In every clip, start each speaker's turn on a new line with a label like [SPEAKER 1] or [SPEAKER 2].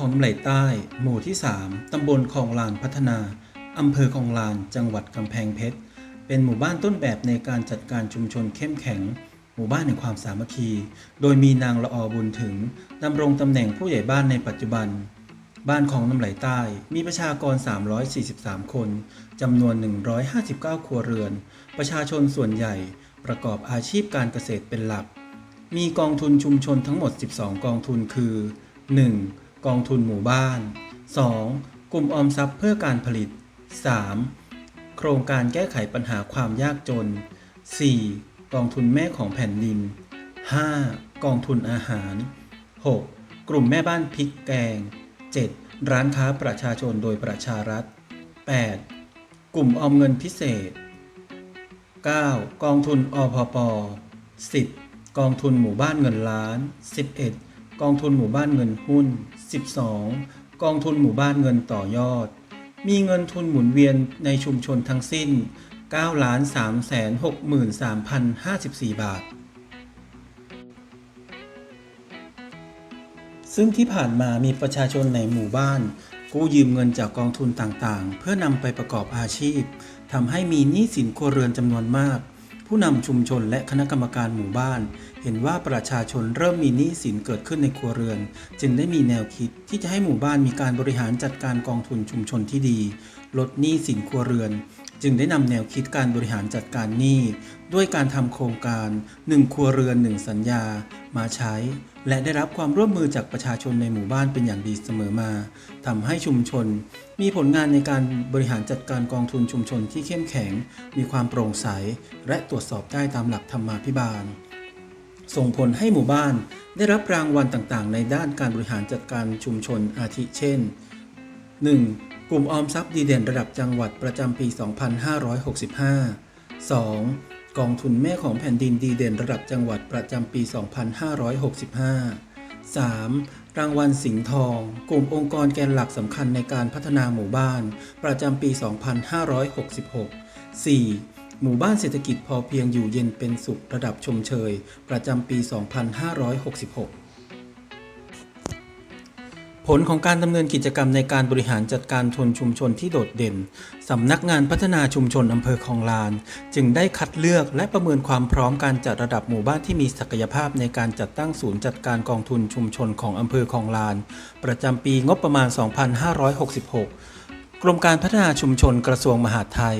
[SPEAKER 1] คลองน้ำไหลใต้ หมู่ที่ 3 ตำบลคลองลานพัฒนา อำเภอคลองลาน จังหวัดกำแพงเพชร เป็นหมู่บ้านต้นแบบในการจัดการชุมชนเข้มแข็ง หมู่บ้านแห่งความสามัคคี โดยมีนางละออบุญถึง ดำรงตำแหน่งผู้ใหญ่บ้านในปัจจุบัน บ้านของน้ำไหลใต้ มีประชากร 343 คน จำนวน 159 ครัวเรือน ประชาชนส่วนใหญ่ประกอบอาชีพการเกษตรเป็นหลัก มีกองทุนชุมชนทั้งหมด 12 กองทุนคือ 1. กองทุนหมู่บ้าน 2. กลุ่มออมทรัพย์เพื่อการผลิต 3. โครงการแก้ไขปัญหาความยากจน 4. กองทุนแม่ของแผ่นดิน 5. กองทุนอาหาร 6. กลุ่มแม่บ้านพริกแกง 7. ร้านค้าประชาชนโดยประชารัฐ 8. กลุ่มออมเงินพิเศษ 9. กองทุนอพป 10. กองทุนหมู่บ้านเงินล้าน 11. กองทุนหมู่บ้านเงินหุ้น 12. กองทุนหมู่บ้านเงินต่อยอด มีเงินทุนหมุนเวียนในชุมชนทั้งสิ้น9 3 6 3 0 54 บาท ซึ่งที่ผ่านมามีประชาชนในหมู่บ้าน กู้ยืมเงินจากกองทุนต่างๆ เพื่อนำไปประกอบอาชีพทำให้มีหนี้สินครัวเรือนจำนวนมาก ผู้นำชุมชนและคณะกรรมการหมู่บ้าน เห็นว่าประชาชนเริ่มมีหนี้สินเกิดขึ้นในครัวเรือน จึงได้มีแนวคิดที่จะให้หมู่บ้านมีการบริหารจัดการกองทุนชุมชนที่ดี ลดหนี้สินครัวเรือน จึงได้นำแนวคิดการบริหารจัดการหนี้ ด้วยการทำโครงการ 1 ครัวเรือน 1 สัญญา มาใช้ และได้รับความร่วมมือจากประชาชนในหมู่บ้านเป็นอย่างดีเสมอมาทำให้ชุมชน มีผลงานในการบริหารจัดการกองทุนชุมชนที่เข้มแข็ง มีความโปร่งใส และตรวจสอบได้ตามหลักธรรมาภิบาล ส่งผลให้หมู่บ้านได้รับรางวัลต่างๆ ในด้านการบริหารจัดการชุมชนอาทิเช่น 1. กลุ่มออมทรัพย์ดีเด่นระดับจังหวัดประจำปี 2565 2. กองทุนแม่ของแผ่นดินดีเด่นระดับจังหวัดประจำปี 2565 3. รางวัลสิงห์ทอง กลุ่มองค์กรแกนหลักสำคัญในการพัฒนาหมู่บ้าน ประจำปี 2566 4. หมู่บ้านเศรษฐกิจพอเพียงอยู่เย็นเป็นสุขระดับชมเชย ประจำปี 2566 ผลของการดำเนินกิจกรรมในการบริหารจัดการทุนชุมชนที่โดดเด่น สำนักงานพัฒนาชุมชนอำเภอคลองลาน จึงได้คัดเลือกและประเมินความพร้อมการจัดระดับหมู่บ้านที่มีศักยภาพในการจัดตั้งศูนย์จัดการกองทุนชุมชนของอำเภอคลองลาน ประจำปีงบประมาณ 2566 กรมการพัฒนาชุมชนกระทรวงมหาดไทย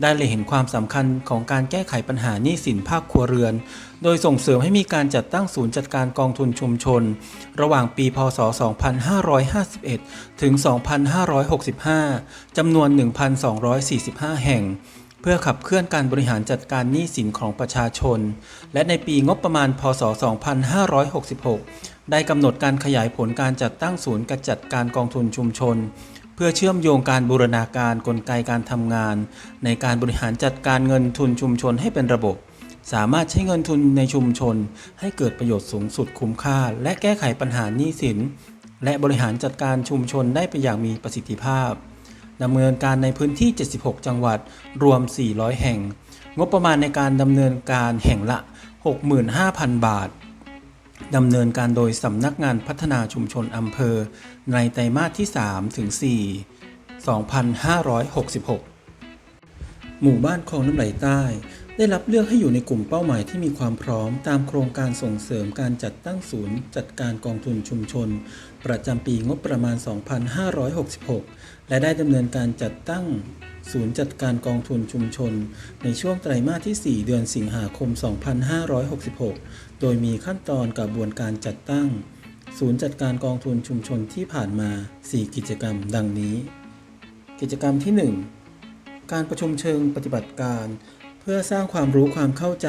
[SPEAKER 1] ได้เลยเห็นความสำคัญของการแก้ไขปัญหาหนี้สินภาคครัวเรือน โดยส่งเสริมให้มีการจัดตั้งศูนย์จัดการกองทุนชุมชน ระหว่างปี พศ 2551 ถึง 2565 จำนวน 1,245 แห่งเพื่อขับเคลื่อนการบริหารจัดการหนี้สินของประชาชน และในปีงบประมาณ พศ 2566 ได้กำหนดการขยายผลการจัดตั้งศูนย์กระจัดการกองทุนชุมชน พื่อเชื่อมโยงการบูรณาการกลไกการทำงาน ในการบริหารจัดการเงินทุนชุมชนให้เป็นระบบ สามารถใช้เงินทุนในชุมชน ให้เกิดประโยชน์สูงสุดคุ้มค่า และแก้ไขปัญหาหนี้สิน และบริหารจัดการชุมชนได้ไปอย่างมีประสิทธิภาพดำเนินการในพื้นที่ 76 จังหวัด รวม 400 แห่ง งบประมาณในการดำเนินการแห่งละ 65,000 บาท ดำเนินการโดยสำนักงานพัฒนาชุมชนอำเภอ ในไตรมาสที่ 3 ถึง 4 2566 หมู่บ้านคลองน้ำไหลใต้ ได้รับเลือกให้อยู่ในกลุ่มเป้าหมายที่มีความพร้อมตามโครงการส่งเสริมการจัดตั้งศูนย์ จัดการกองทุนชุมชน ประจำปีงบประมาณ 2566 และได้ดำเนินการจัดตั้งศูนย์จัดการกองทุนชุมชน ในช่วงไตรมาสที่ 4 เดือนสิงหาคม 2566 โดยมีขั้นตอนกระบวนการจัดตั้ง ศูนย์จัดการกองทุนชุมชนที่ผ่านมา 4 กิจกรรมดังนี้ กิจกรรมที่ 1 การประชุมเชิงปฏิบัติการ เพื่อสร้างความรู้ความเข้าใจ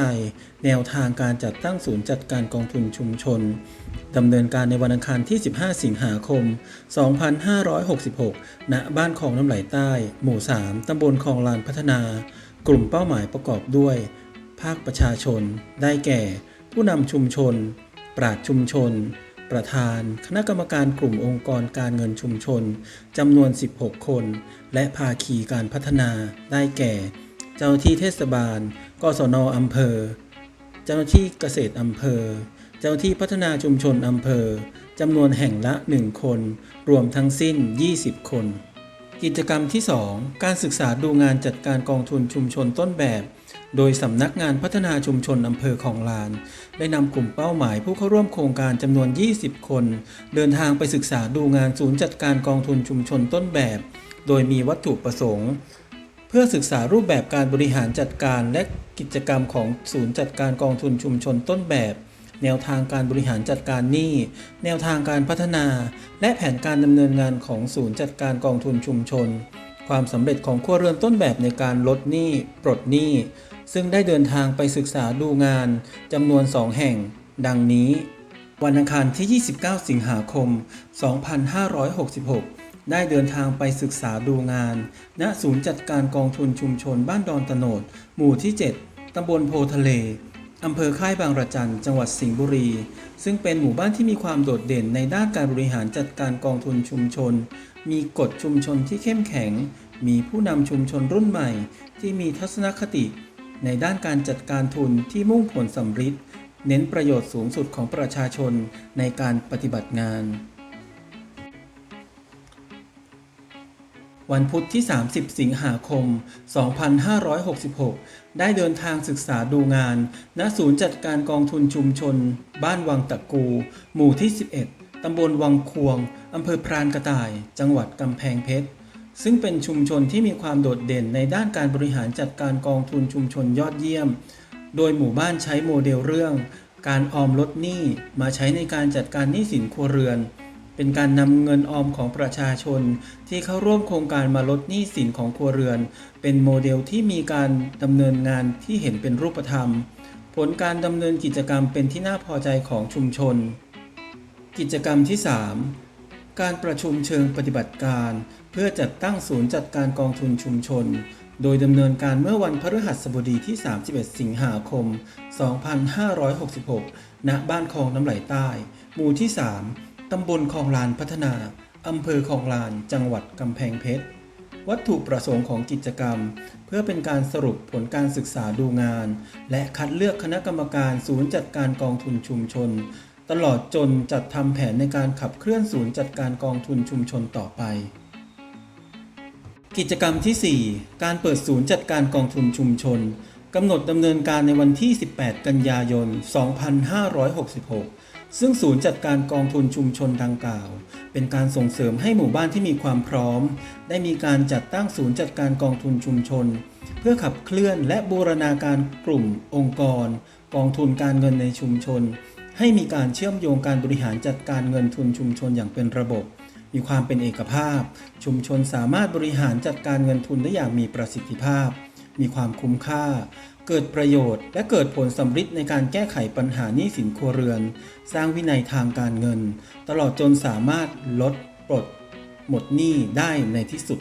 [SPEAKER 1] แนวทางการจัดตั้งศูนย์จัดการกองทุนชุมชนดำเนินการในวันอังคารที่ 15 สิงหาคม 2566 ณ บ้านคลองน้ำไหลใต้ หมู่ 3 ตำบลคลองลานพัฒนา กลุ่มเป้าหมายประกอบด้วย ภาคประชาชน ได้แก่ ผู้นำชุมชน ปราชชุมชน ประธาน คณะกรรมการกลุ่มองค์กรการเงินชุมชนจำนวน 16 คน และภาคีการพัฒนาได้แก่ เจ้าหน้าที่เทศบาล กศนอำเภอ เจ้าหน้าที่เกษตรอำเภอ เจ้าหน้าที่พัฒนาชุมชนอำเภอเจ้าจำนวนแห่งละ 1 คน รวมทั้งสิ้น 20 คน กิจกรรมที่ 2 การศึกษาดูงานจัดการกองทุนชุมชนต้นแบบ โดยสำนักงานพัฒนาชุมชนอำเภอของลาน ได้นำกลุ่มเป้าหมายผู้เข้าร่วมโครงการจำนวน 20 คน เดินทางไปศึกษาดูงานศูนย์จัดการกองทุนชุมชนต้นแบบ โดยมีวัตถุประสงค์ เพื่อศึกษารูปแบบการบริหารจัดการและกิจกรรมของศูนย์จัดการกองทุนชุมชนต้นแบบ แนวทางการบริหารจัดการหนี้ แนวทางการพัฒนา และแผนการดำเนินงานของศูนย์จัดการกองทุนชุมชน ความสำเร็จของครัวเรือนต้นแบบในการลดหนี้ปลดหนี้ ซึ่งได้เดินทางไปศึกษาดูงานจำนวน 2 แห่ง ดังนี้ วันอังคารที่ 29 สิงหาคม 2566ได้เดินทางไปศึกษาดูงาน ณ ศูนย์จัดการกองทุนชุมชนบ้านดอนตโนด หมู่ที่ 7 ตำบลโพทะเล อำเภอค่ายบางระจัน จังหวัดสิงห์บุรี ซึ่งเป็นหมู่บ้านที่มีความโดดเด่นในด้านการบริหารจัดการกองทุนชุมชน มีกฎชุมชนที่เข้มแข็ง มีผู้นำชุมชนรุ่นใหม่ ที่มีทัศนคติ ในด้านการจัดการทุนที่มุ่งผลสำฤทธิ์เน้นประโยชน์สูงสุดของประชาชนในการปฏิบัติงาน วันพุธที่ 30 สิงหาคม 2566 ได้เดินทางศึกษาดูงาน ณ ศูนย์จัดการกองทุนชุมชน บ้านวังตะกู หมู่ที่ 11 ตำบลวังควง อำเภอพรานกระต่าย จังหวัดกำแพงเพชร ซึ่งเป็นชุมชนที่มีความโดดเด่นในด้านการบริหารจัดการกองทุนชุมชนยอดเยี่ยม โดยหมู่บ้านใช้โมเดลเรื่อง การออมลดหนี้มาใช้ในการจัดการหนี้สินครัวเรือน เป็นการนำเงินออมของประชาชน ที่เข้าร่วมโครงการมาลดหนี้สินของครัวเรือน เป็นโมเดลที่มีการดำเนินงานที่เห็นเป็นรูปธรรม ผลการดำเนินกิจกรรมเป็นที่น่าพอใจของชุมชน กิจกรรมที่ 3 การประชุมเชิงปฏิบัติการ เพื่อจัดตั้งศูนย์จัดการกองทุนชุมชน โดยดำเนินการเมื่อวันพฤหัสบดีที่ 31 สิงหาคม 2566 ณ บ้านคลองน้ำไหลใต้ หมู่ที่ 3 ตำบลคลองลานพัฒนา อำเภอคลองลาน จังหวัดกำแพงเพชร วัตถุประสงค์ของกิจกรรม เพื่อเป็นการสรุปผลการศึกษาดูงาน และคัดเลือกคณะกรรมการศูนย์จัดการกองทุนชุมชน ตลอดจนจัดทำแผนในการขับเคลื่อนศูนย์จัดการกองทุนชุมชนต่อไป กิจกรรมที่ 4 การเปิดศูนย์จัดการกองทุนชุมชนกำหนดดำเนินการในวันที่ 18 กันยายน 2566 ซึ่งศูนย์จัดการกองทุนชุมชนดังกล่าว เป็นการส่งเสริมให้หมู่บ้านที่มีความพร้อม ได้มีการจัดตั้งศูนย์จัดการกองทุนชุมชน เพื่อขับเคลื่อนและบูรณาการกลุ่ม องค์กร กองทุนการเงินในชุมชน ให้มีการเชื่อมโยงการบริหารจัดการเงินทุนชุมชนอย่างเป็นระบบ มีความเป็นเอกภาพ ชุมชนสามารถบริหารจัดการเงินทุนได้อย่างมีประสิทธิภาพ มีความคุ้มค่า เกิดประโยชน์ และเกิดผลสำฤทธิ์ในการแก้ไขปัญหาหนี้สินครัวเรือน สร้างวินัยทางการเงิน ตลอดจนสามารถลดปลดหมดหนี้ได้ในที่สุด